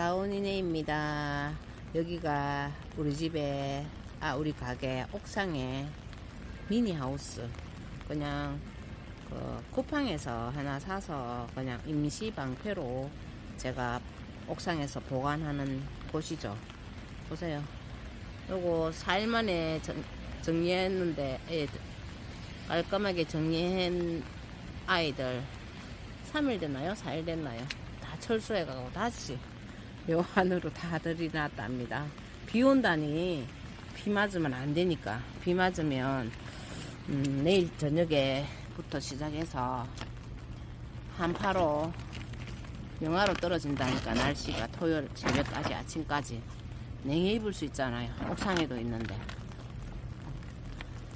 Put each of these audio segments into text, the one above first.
다운이네입니다. 여기가 우리 집에, 아, 우리 가게 옥상에 미니 하우스. 그냥, 그, 쿠팡에서 하나 사서 그냥 임시 방패로 제가 옥상에서 보관하는 곳이죠. 보세요. 요거 4일 만에 정, 정리했는데, 애들, 깔끔하게 정리한 아이들 3일 됐나요? 4일 됐나요? 다 철수해가고 다시 요 안으로 다 들이놨답니다. 비 온다니 비 맞으면 안 되니까 비 맞으면 음, 내일 저녁에부터 시작해서 한파로 영하로 떨어진다니까 날씨가 토요일 새벽까지 아침까지 냉해 입을 수 있잖아요. 옥상에도 있는데.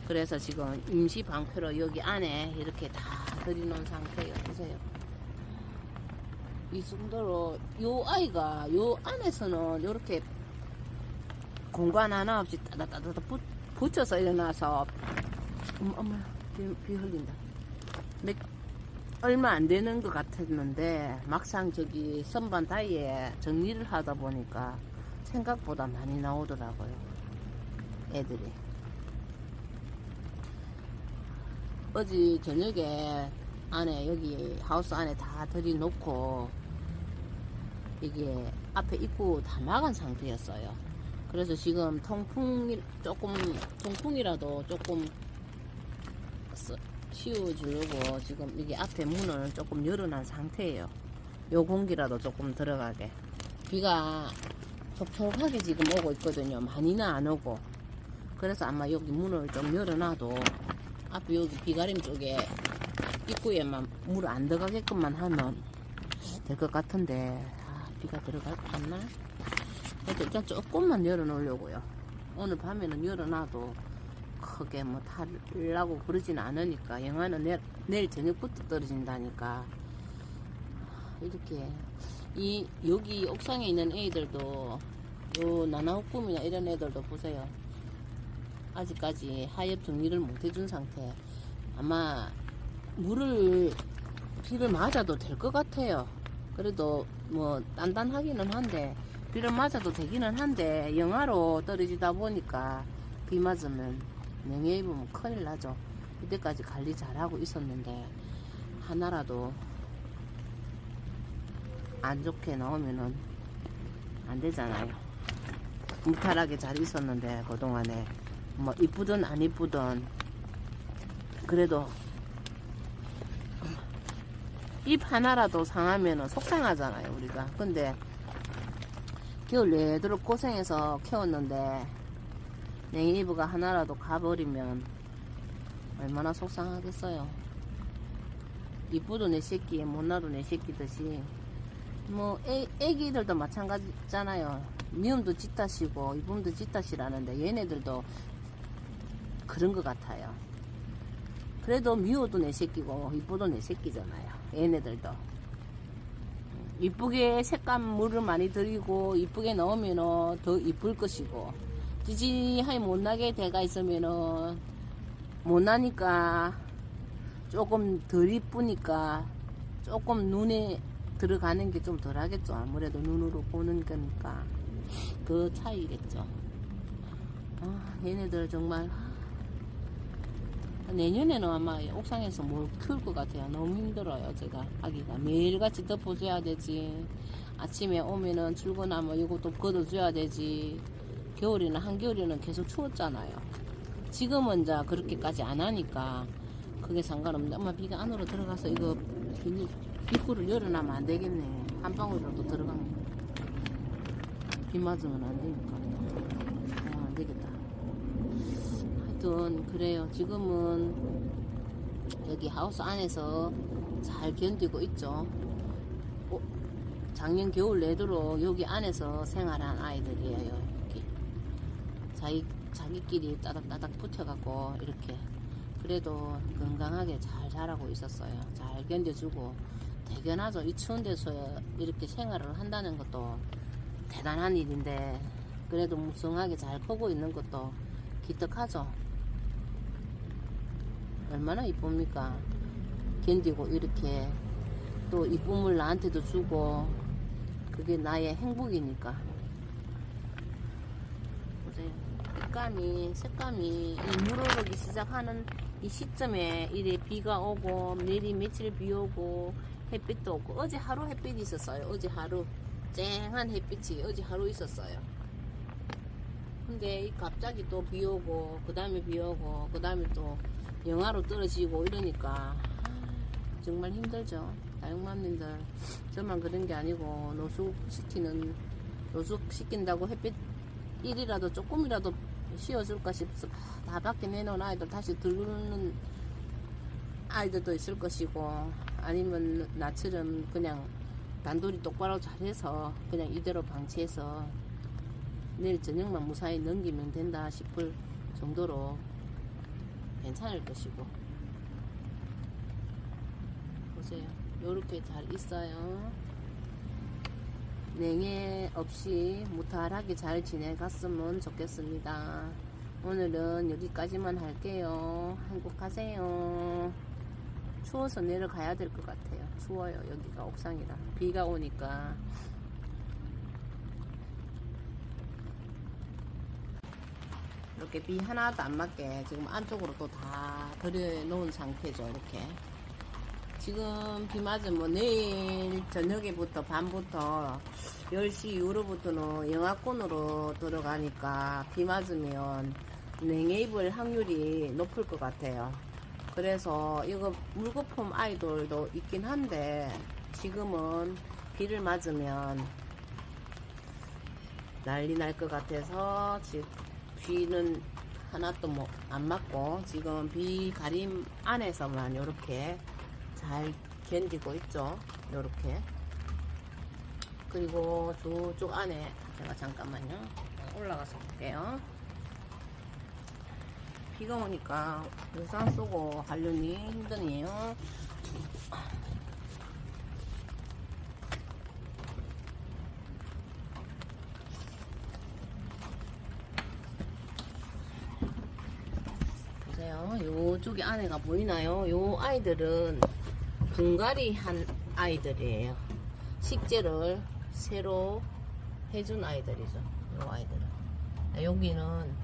그래서 지금 임시 방패로 여기 안에 이렇게 다 들이놓은 상태예요. 보세요. 이 정도로 요 아이가 요 안에서는 이렇게 공간 하나 없이 따다다다 붙, 붙여서 일어나서 어머 어머 비, 비 흘린다. 몇, 얼마 안 되는 것 같았는데 막상 저기 선반 다이에 정리를 하다 보니까 생각보다 많이 나오더라고요. 애들이. 어제 저녁에 안에 여기 하우스 안에 다 들이놓고 이게 앞에 입구 다 막은 상태였어요. 그래서 지금 통풍이 조금 통풍이라도 조금 써- 씌워주려고 지금 이게 앞에 문을 조금 열어놓은 상태예요. 요 공기라도 조금 들어가게. 비가 촉촉하게 지금 오고 있거든요. 많이는 안 오고. 그래서 아마 여기 문을 좀 열어놔도 앞에 여기 비가림 쪽에 입구에만 물 안 들어가게끔만 하면 될 것 같은데 아, 비가 들어갔나? 그래도 일단 조금만 열어놓으려고요. 오늘 밤에는 열어놔도 크게 뭐 타려고 그러진 않으니까 영하는 내일, 내일 저녁부터 떨어진다니까 이렇게 이 여기 옥상에 있는 애들도 요 나나호꿈이나 이런 애들도 보세요. 아직까지 하엽 정리를 못 해준 상태. 아마 물을 비를 맞아도 될 것 같아요. 그래도 뭐 단단하기는 한데 비를 맞아도 되기는 한데 영하로 떨어지다 보니까 비 맞으면 냉해 입으면 큰일 나죠. 이때까지 관리 잘하고 있었는데 하나라도 안 좋게 나오면은 안 되잖아요. 무탈하게 잘 있었는데 그동안에 뭐 이쁘든 안 이쁘든 그래도 잎 하나라도 상하면은 속상하잖아요 우리가. 근데 겨울 내도록 고생해서 키웠는데 냉이브가 하나라도 가버리면 얼마나 속상하겠어요. 이쁘도 내 새끼 못나도 내 새끼듯이. 뭐 애, 애기들도 마찬가지잖아요. 미움도 짓다시고 이쁨도 짓다시라는데 얘네들도 그런 것 같아요. 그래도 미워도 내 새끼고 이쁘도 내 새끼잖아요 얘네들도. 이쁘게 색감 물을 많이 들이고 이쁘게 넣으면 더 이쁠 것이고 지지하게 못나게 돼가 있으면은 못나니까 조금 덜 이쁘니까 조금 눈에 들어가는 게 좀 덜 하겠죠. 아무래도 눈으로 보는 거니까 그 차이겠죠. 아 얘네들 정말 내년에는 아마 옥상에서 뭘 키울 것 같아요. 너무 힘들어요, 제가 하기가. 매일같이 덮어줘야 되지. 아침에 오면은 출근하면 이것도 걷어줘야 되지. 겨울이나 한겨울에는 계속 추웠잖아요. 지금은 이제 그렇게까지 안 하니까 그게 상관없는데, 엄마 비가 안으로 들어가서 이거 비닐, 입구를 열어놔면 안 되겠네. 한 방울이라도 들어가면. 비 맞으면 안 되니까. 어, 안 되겠다. 하여튼 그래요. 지금은 여기 하우스 안에서 잘 견디고 있죠. 어, 작년 겨울 내도록 여기 안에서 생활한 아이들이에요. 여기. 자기 자기끼리 따닥따닥 붙여갖고 이렇게 그래도 건강하게 잘 자라고 있었어요. 잘 견뎌주고 대견하죠. 이 추운 데서 이렇게 생활을 한다는 것도 대단한 일인데 그래도 무성하게 잘 크고 있는 것도 기특하죠. 얼마나 이쁩니까? 견디고 이렇게 또 이쁨을 나한테도 주고 그게 나의 행복이니까. 보세요. 색감이, 색감이 이 물오르기 시작하는 이 시점에 이래 비가 오고 내리 며칠 비 오고 햇빛도 없고 어제 하루 햇빛이 있었어요. 어제 하루 쨍한 햇빛이 어제 하루 있었어요. 근데 이 갑자기 또 비 오고 그 다음에 비 오고 그 다음에 또 영하로 떨어지고 이러니까 정말 힘들죠. 다육맘님들 저만 그런 게 아니고 노숙시키는 노숙시킨다고 햇빛 일이라도 조금이라도 씌워줄까 싶어서 다 밖에 내놓은 아이들 다시 들르는 아이들도 있을 것이고 아니면 나처럼 그냥 단돌이 똑바로 잘해서 그냥 이대로 방치해서 내일 저녁만 무사히 넘기면 된다 싶을 정도로 괜찮을 것이고. 보세요. 요렇게 잘 있어요. 냉해 없이 무탈하게 잘 지내갔으면 좋겠습니다. 오늘은 여기까지만 할게요. 행복하세요. 추워서 내려가야 될 것 같아요. 추워요. 여기가 옥상이라. 비가 오니까 이렇게 비 하나도 안 맞게 지금 안쪽으로 또다 들여놓은 상태죠 이렇게. 지금 비 맞으면 뭐 내일 저녁에부터 밤부터 10시 이후로부터는 영하권으로 들어가니까 비 맞으면 냉해 입을 확률이 높을 것 같아요. 그래서 이거 물거품 아이돌도 있긴 한데 지금은 비를 맞으면 난리 날 것 같아서 지금 비는 하나도 뭐 안 맞고 지금 비 가림 안에서만 이렇게 잘 견디고 있죠. 이렇게 그리고 저쪽 안에 제가 잠깐만요 올라가서 볼게요. 비가 오니까 우산 쓰고 하려니 힘드네요. 요쪽에 안에가 보이나요? 요 아이들은 분갈이 한 아이들이에요. 식재를 새로 해준 아이들이죠. 요 아이들은. 아, 여기는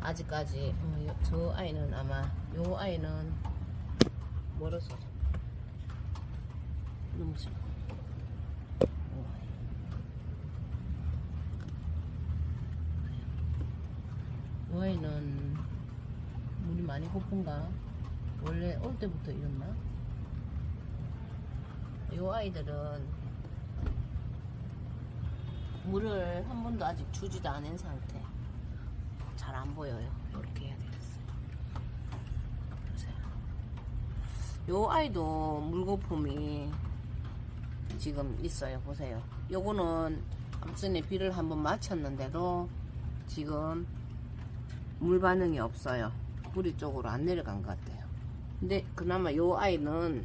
아직까지 어, 요- 저 아이는 아마 요 아이는 멀어서 너무 싫어. 요 아이는 물이 많이 고픈가? 원래 올 때부터 이랬나? 요 아이들은 물을 한 번도 아직 주지도 않은 상태. 잘 안 보여요. 이렇게 해야 되겠어요. 보세요. 요 아이도 물거품이 지금 있어요. 보세요. 요거는 앞전에 비를 한번 맞췄는데도 지금 물 반응이 없어요. 뿌리 쪽으로 안 내려간 것 같아요. 근데 그나마 요 아이는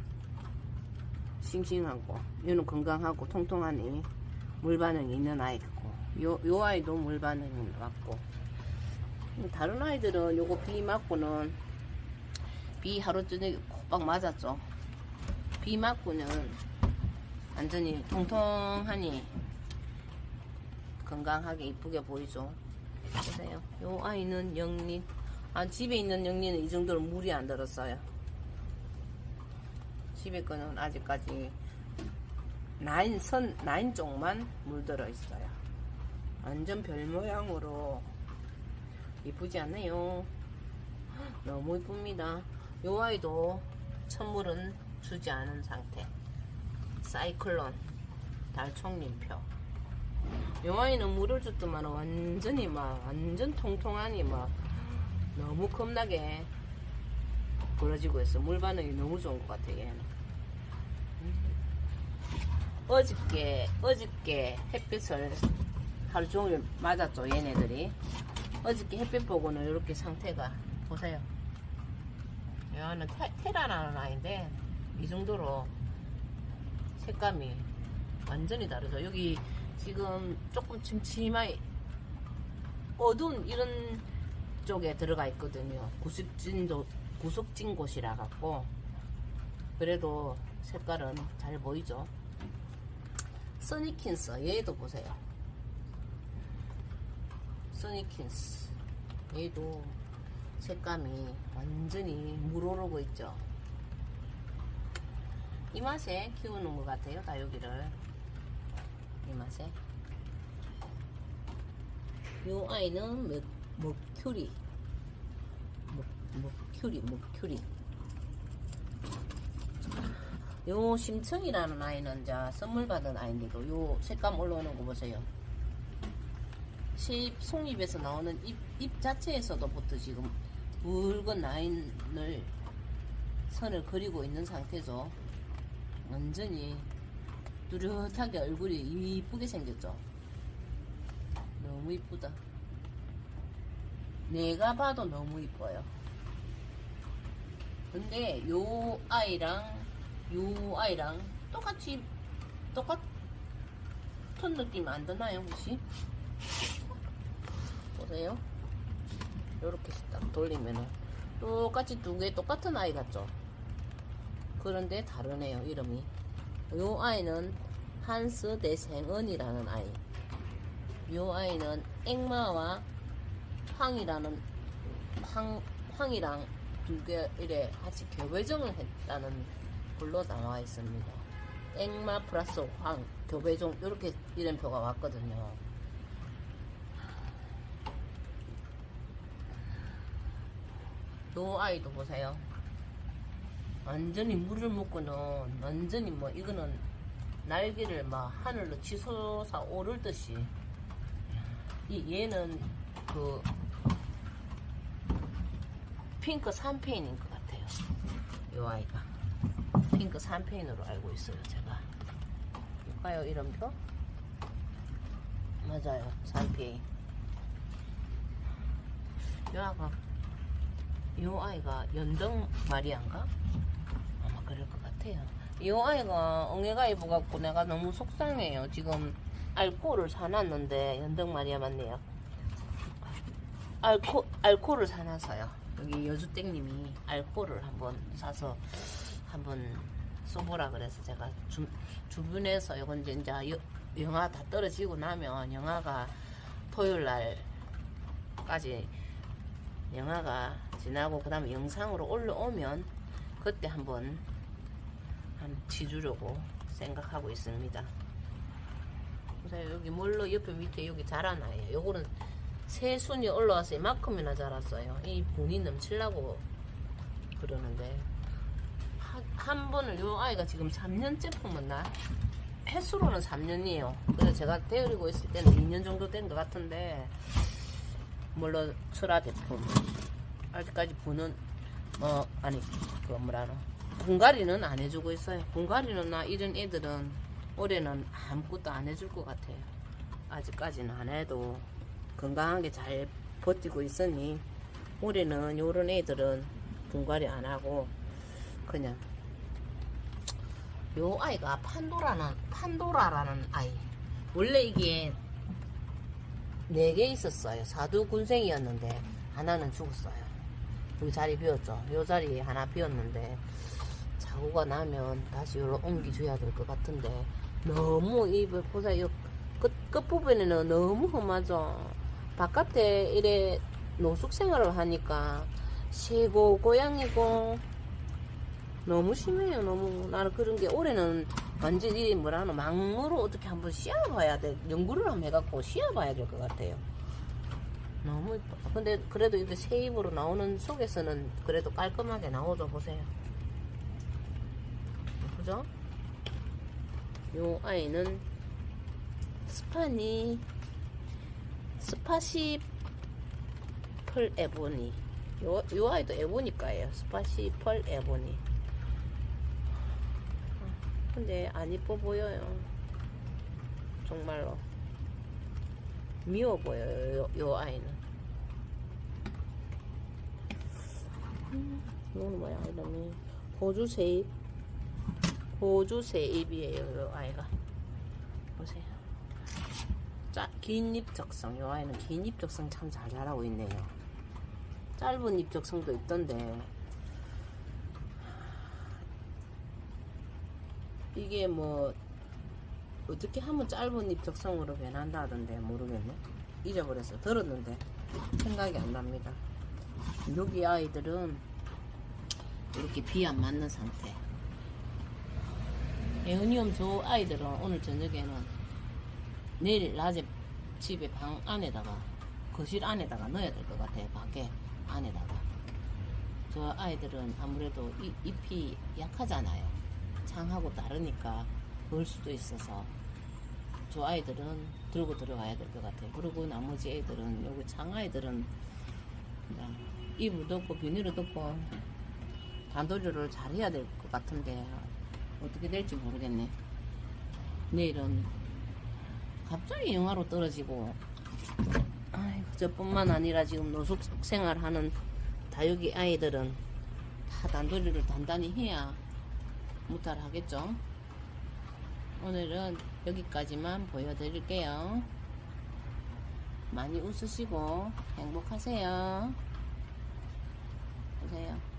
싱싱하고 얘는 건강하고 통통하니 물 반응이 있는 아이고 요, 요 아이도 물 반응이 맞고 다른 아이들은 요거 비 맞고는 비 하루 저녁에 콕박 맞았죠. 비 맞고는 완전히 통통하니 건강하게 이쁘게 보이죠. 보세요. 요 아이는 영리. 아, 집에 있는 영리는 이 정도로 물이 안 들었어요. 집에 거는 아직까지 나인 선 나인 쪽만 물들어 있어요. 완전 별 모양으로 이쁘지 않나요? 너무 이쁩니다. 요 아이도 선물은 주지 않은 상태. 사이클론 달총림표. 요 아이는 물을 줬더만 완전히 막 완전 통통하니 막 너무 겁나게 벌어지고 있어. 물 반응이 너무 좋은 것 같아 얘는. 어저께 어저께 햇빛을 하루 종일 맞았죠 얘네들이. 어저께 햇빛 보고는 이렇게 상태가 보세요. 얘는 테, 테라라는 아이인데 이 정도로 색감이 완전히 다르죠. 여기 지금 조금 침침하게 어두운 이런 쪽에 들어가 있거든요. 구석진도 구석진 곳이라 갖고 그래도 색깔은 잘 보이죠. 써니킨스 얘도 보세요. 써니킨스 얘도 색감이 완전히 물오르고 있죠. 이 맛에 키우는 것 같아요, 다육이를. 이 맛에. 요 아이는 머, 머큐리. 머, 머큐리, 머큐리. 요 심청이라는 아이는 자 선물 받은 아이인데도 요 색감 올라오는 거 보세요. 십 속잎에서 나오는 잎, 잎 자체에서도부터 지금 붉은 라인을 선을 그리고 있는 상태죠. 완전히 뚜렷하게 얼굴이 이쁘게 생겼죠. 너무 이쁘다. 내가 봐도 너무 이뻐요. 근데 요 아이랑 요 아이랑 똑같이 똑같은 느낌 안 드나요 혹시? 보세요. 요렇게 딱 돌리면은 똑같이 두 개 똑같은 아이 같죠? 그런데 다르네요 이름이. 요 아이는 한스 대생은이라는 아이. 요 아이는 앵마와 황이라는 황 황이랑 두개 이래 같이 교배종을 했다는 글로 나와 있습니다. 앵마 플러스 황 교배종 이렇게 이름표가 왔거든요. 요 아이도 보세요. 완전히 물을 먹고는 완전히 뭐 이거는 날개를 막 하늘로 치솟아 오를 듯이 이 얘는 그 핑크 3페인인 것 같아요. 요 아이가 핑크 3페인으로 알고 있어요 제가. 볼까요 이름표? 맞아요 3페인. 요 아가 요 아이가 연등 마리안가? 아마 그럴 것 같아요. 이 아이가 엉애가 입어갖고 내가 너무 속상해요. 지금 알코올을 사놨는데 연등 마리아 맞네요. 알코 알코올을 사놔서요. 여기 여주땡님이 알코올을 한번 사서 한번 써보라 그래서 제가 주, 주변에서 이건 이제, 여- 영화 다 떨어지고 나면 영화가 토요일 날까지 영화가 지나고 그 다음에 영상으로 올라오면 그때 한번 한 치주려고 생각하고 있습니다. 그래서 여기 몰로 옆에 밑에 여기 자라나요. 요거는 새 순이 올라와서 이만큼이나 자랐어요. 이 분이 넘치려고 그러는데 한, 한 번을 요 아이가 지금 3년째 품었나? 횟수로는 3년이에요. 그래서 제가 데리고 있을 때는 2년 정도 된 것 같은데 물론 출하 제품 아직까지 분은 뭐 아니 그 뭐라노 분갈이는 안 해주고 있어요 분갈이는 나 이런 애들은 올해는 아무것도 안 해줄 것 같아요 아직까지는 안 해도 건강하게 잘 버티고 있으니 올해는 요런 애들은 분갈이 안 하고 그냥 요 아이가 판도라는 판도라라는 아이 원래 이게 네 개 있었어요. 사두 군생이었는데 하나는 죽었어요. 여기 자리 비었죠. 요 자리에 하나 비었는데 사고가 나면 다시 여기로 옮겨줘야 될 것 같은데 너무 입을 보세요. 끝 끝부분에는 너무 험하죠. 바깥에 이래 노숙 생활을 하니까 새고 고양이고 너무 심해요. 너무 나는 그런 게 올해는 완전히 뭐라 하나 막무로 어떻게 한번 씌워봐야 돼. 연구를 한번 해갖고 씌워봐야 될 것 같아요. 너무 이뻐. 근데 그래도 이게 새 입으로 나오는 속에서는 그래도 깔끔하게 나오죠. 보세요. 그죠? 요 아이는 스파니 스파시 펄 에보니 요, 요 아이도 에보니까예요. 스파시 펄 에보니 근데 안 이뻐 보여요. 정말로. 미워 보여요, 요, 요 아이는. 음, 이거는 뭐야, 이름이. 호주 세입. 호주 세입이에요, 요 아이가. 보세요. 짜, 긴잎 적성. 요 아이는 긴잎 적성 참 잘 자라고 있네요. 짧은 잎 적성도 있던데. 이게 뭐 어떻게 하면 짧은 잎 적성으로 변한다 하던데 모르겠네. 잊어버렸어. 들었는데 생각이 안 납니다. 여기 아이들은 이렇게 비 안 맞는 상태. 에어니움 저 아이들은 오늘 저녁에는 내일 낮에 집에 방 안에다가 거실 안에다가 넣어야 될 것 같아요. 밖에 안에다가. 저 아이들은 아무래도 이, 잎이 약하잖아요. 창하고 다르니까 넣을 수도 있어서 저 아이들은 들고 들어가야 될 것 같아요. 그리고 나머지 애들은 여기 창 아이들은 이불 덮고 비닐을 덮고 단도리를 잘 해야 될 것 같은데 어떻게 될지 모르겠네. 내일은 갑자기 영하로 떨어지고 아이고 저뿐만 아니라 지금 노숙 생활하는 다육이 아이들은 다 단도리를 단단히 해야 무탈하겠죠. 오늘은 여기까지만 보여드릴게요. 많이 웃으시고 행복하세요. 보세요.